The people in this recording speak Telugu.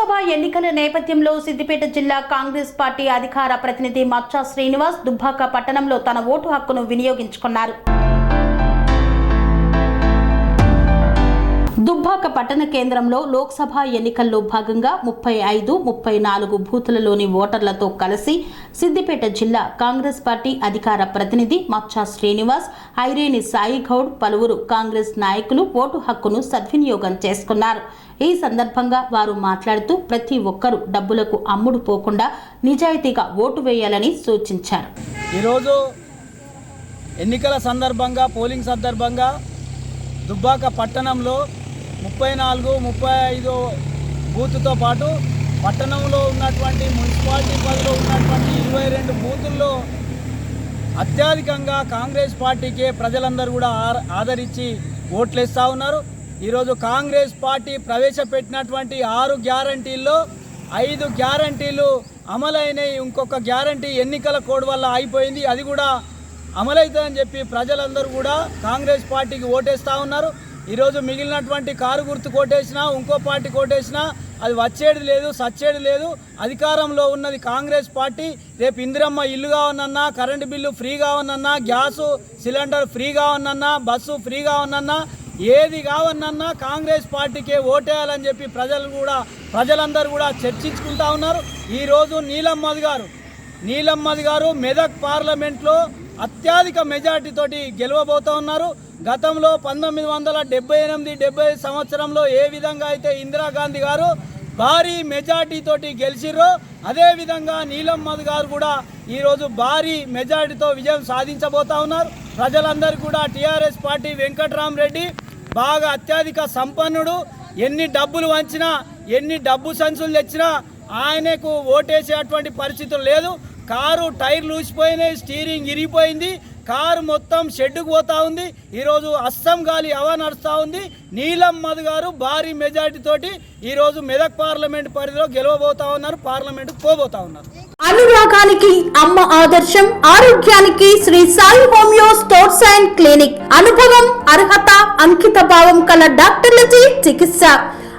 లోక్సభ ఎన్నికల నేపథ్యంలో సిద్దిపేట జిల్లా కాంగ్రెస్ పార్టీ అధికార ప్రతినిధి మచ్చా శ్రీనివాస్ దుబ్బాక పట్టణంలో తన ఓటు హక్కును వినియోగించుకున్నారు. దుబ్బాక పట్టణ కేంద్రంలో లోక్సభ ఎన్నికల్లో భాగంగా ముప్పై ఐదు ముప్పై నాలుగు బూతులలోని ఓటర్లతో కలిసి సిద్దిపేట జిల్లా కాంగ్రెస్ పార్టీ అధికార ప్రతినిధి మచ్చా శ్రీనివాస్ ఐరేని సాయి గౌడ్ పలువురు కాంగ్రెస్ నాయకులు ఓటు హక్కును సద్వినియోగం చేసుకున్నారు. ఈ సందర్భంగా వారు మాట్లాడుతూ ప్రతి ఒక్కరూ డబ్బులకు అమ్ముడు పోకుండా నిజాయితీగా ఓటు వేయాలని సూచించారు. ఈరోజు ఎన్నికల సందర్భంగా పోలింగ్ సందర్భంగా దుబ్బాక పట్టణంలో ముప్పై నాలుగు ముప్పై ఐదు బూత్తో పాటు పట్టణంలో ఉన్నటువంటి మున్సిపాలిటీ పరిధిలో ఉన్నటువంటి ఇరవై రెండు బూతుల్లో అత్యధికంగా కాంగ్రెస్ పార్టీకే ప్రజలందరూ కూడా ఆర- ఆదరించి ఓట్లేస్తూ ఉన్నారు. ఈరోజు కాంగ్రెస్ పార్టీ ప్రవేశపెట్టినటువంటి ఆరు గ్యారంటీల్లో ఐదు గ్యారంటీలు అమలైనవి ఇంకొక గ్యారంటీ ఎన్నికల కోడ్ వల్ల అయిపోయింది అది కూడా అమలవుతుందని చెప్పి ప్రజలందరూ కూడా కాంగ్రెస్ పార్టీకి ఓటేస్తూ ఉన్నారు. ఈరోజు మిగిలినటువంటి కారు గుర్తు కొట్టేసినా ఇంకో పార్టీ కొట్టేసినా అది వచ్చేది లేదు సచ్చేది లేదు. అధికారంలో ఉన్నది కాంగ్రెస్ పార్టీ. రేపు ఇందిరమ్మ ఇల్లు కావనన్నా కరెంటు బిల్లు ఫ్రీ కావనన్నా గ్యాసు సిలిండర్ ఫ్రీ కావనన్నా బస్సు ఫ్రీ కావనన్నా ఏది కావనన్నా కాంగ్రెస్ పార్టీకే ఓటేయాలని చెప్పి ప్రజలు కూడా ప్రజలందరూ కూడా చర్చించుకుంటా ఉన్నారు. ఈరోజు నీలమ్మది గారు నీలమ్మది గారు మెదక్ పార్లమెంట్లో అత్యధిక మెజార్టీతోటి గెలవబోతూ ఉన్నారు. గతంలో పంతొమ్మిది వందల డెబ్బై ఎనిమిది డెబ్బై సంవత్సరంలో ఏ విధంగా అయితే ఇందిరాగాంధీ గారు భారీ మెజార్టీ తోటి గెలిచిర్రో అదేవిధంగా నీలం నీలమ్మద్ గారు కూడా ఈరోజు భారీ మెజార్టీతో విజయం సాధించబోతా ఉన్నారు. ప్రజలందరూ కూడా టీఆర్ఎస్ పార్టీ వెంకట్రామరెడ్డి బాగా అత్యధిక సంపన్నుడు. ఎన్ని డబ్బులు వంచినా ఎన్ని డబ్బు సంచులు తెచ్చినా ఆయనకు ఓటేసేటువంటి పరిస్థితులు లేదు. కారు టైర్లు ఊసిపోయినాయి స్టీరింగ్ ఇరిగిపోయింది కారు మొత్తం షెడ్డుకు పోతా ఉంది. ఈరోజు అస్సం గాలి హవా నడుస్తూ ఉంది. నీలం మధు గారు భారీ మెజార్టీ తోటి ఈరోజు మెదక్ పార్లమెంట్ పరిధిలో గెలవబోతా ఉన్నారు పార్లమెంట్కి పోబోతా ఉన్నారు. అనురాగానికి అమ్మ ఆదర్శం ఆరోగ్యానికి Shri Sai homeo sports and clinic. అనుభవం అర్హత అంకిత భావం కల డాక్టర్లచే చికిత్స.